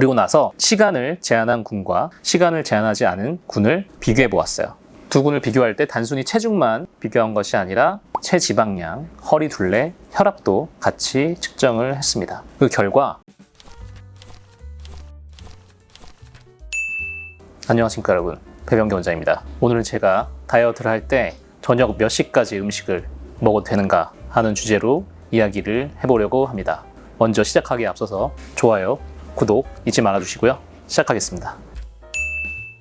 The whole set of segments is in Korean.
그리고 나서 시간을 제한한 군과 시간을 제한하지 않은 군을 비교해 보았어요. 두 군을 비교할 때 단순히 체중만 비교한 것이 아니라 체지방량, 허리 둘레, 혈압도 같이 측정을 했습니다. 그 결과 안녕하십니까 여러분 배병기 원장입니다. 오늘은 제가 다이어트를 할 때 저녁 몇 시까지 음식을 먹어도 되는가 하는 주제로 이야기를 해보려고 합니다. 먼저 시작하기에 앞서서 좋아요, 구독 잊지 말아 주시고요. 시작하겠습니다.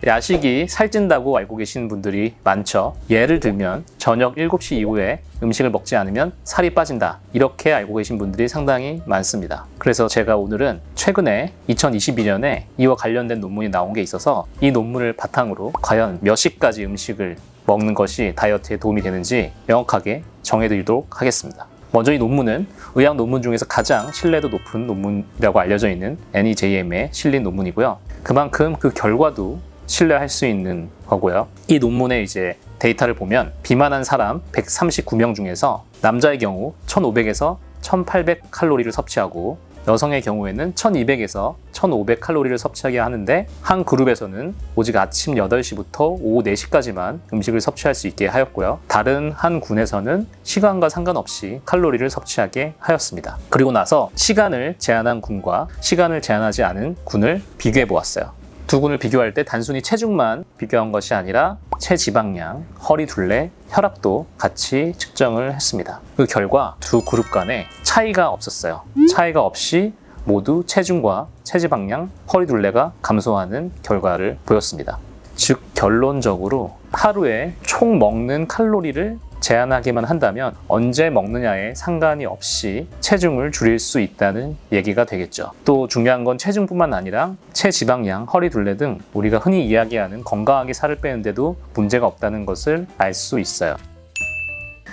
야식이 살찐다고 알고 계신 분들이 많죠. 예를 들면 저녁 7시 이후에 음식을 먹지 않으면 살이 빠진다. 이렇게 알고 계신 분들이 상당히 많습니다. 그래서 제가 오늘은 최근에 2022년에 이와 관련된 논문이 나온 게 있어서 이 논문을 바탕으로 과연 몇 시까지 음식을 먹는 것이 다이어트에 도움이 되는지 명확하게 정해드리도록 하겠습니다. 먼저 이 논문은 의학 논문 중에서 가장 신뢰도 높은 논문이라고 알려져 있는 NEJM에 실린 논문이고요. 그만큼 그 결과도 신뢰할 수 있는 거고요. 이 논문의 이제 데이터를 보면 비만한 사람 139명 중에서 남자의 경우 1,500에서 1,800 칼로리를 섭취하고 여성의 경우에는 1200에서 1500 칼로리를 섭취하게 하는데 한 그룹에서는 오직 아침 8시부터 오후 4시까지만 음식을 섭취할 수 있게 하였고요. 다른 한 군에서는 시간과 상관없이 칼로리를 섭취하게 하였습니다. 그리고 나서 시간을 제한한 군과 시간을 제한하지 않은 군을 비교해 보았어요. 두 군을 비교할 때 단순히 체중만 비교한 것이 아니라 체지방량, 허리 둘레, 혈압도 같이 측정을 했습니다. 그 결과 두 그룹 간에 차이가 없었어요. 차이가 없이 모두 체중과 체지방량, 허리 둘레가 감소하는 결과를 보였습니다. 즉 결론적으로 하루에 총 먹는 칼로리를 제한하기만 한다면 언제 먹느냐에 상관이 없이 체중을 줄일 수 있다는 얘기가 되겠죠. 또 중요한 건 체중뿐만 아니라 체지방량, 허리 둘레 등 우리가 흔히 이야기하는 건강하게 살을 빼는데도 문제가 없다는 것을 알 수 있어요.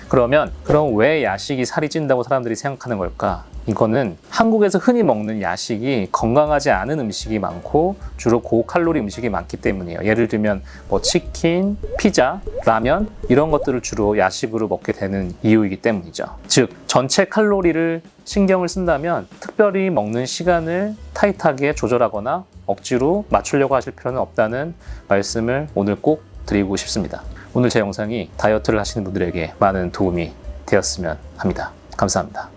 그러면 그럼 왜 야식이 살이 찐다고 사람들이 생각하는 걸까? 이거는 한국에서 흔히 먹는 야식이 건강하지 않은 음식이 많고 주로 고칼로리 음식이 많기 때문이에요. 예를 들면 뭐 치킨, 피자, 라면 이런 것들을 주로 야식으로 먹게 되는 이유이기 때문이죠. 즉 전체 칼로리를 신경을 쓴다면 특별히 먹는 시간을 타이트하게 조절하거나 억지로 맞추려고 하실 필요는 없다는 말씀을 오늘 꼭 드리고 싶습니다. 오늘 제 영상이 다이어트를 하시는 분들에게 많은 도움이 되었으면 합니다. 감사합니다.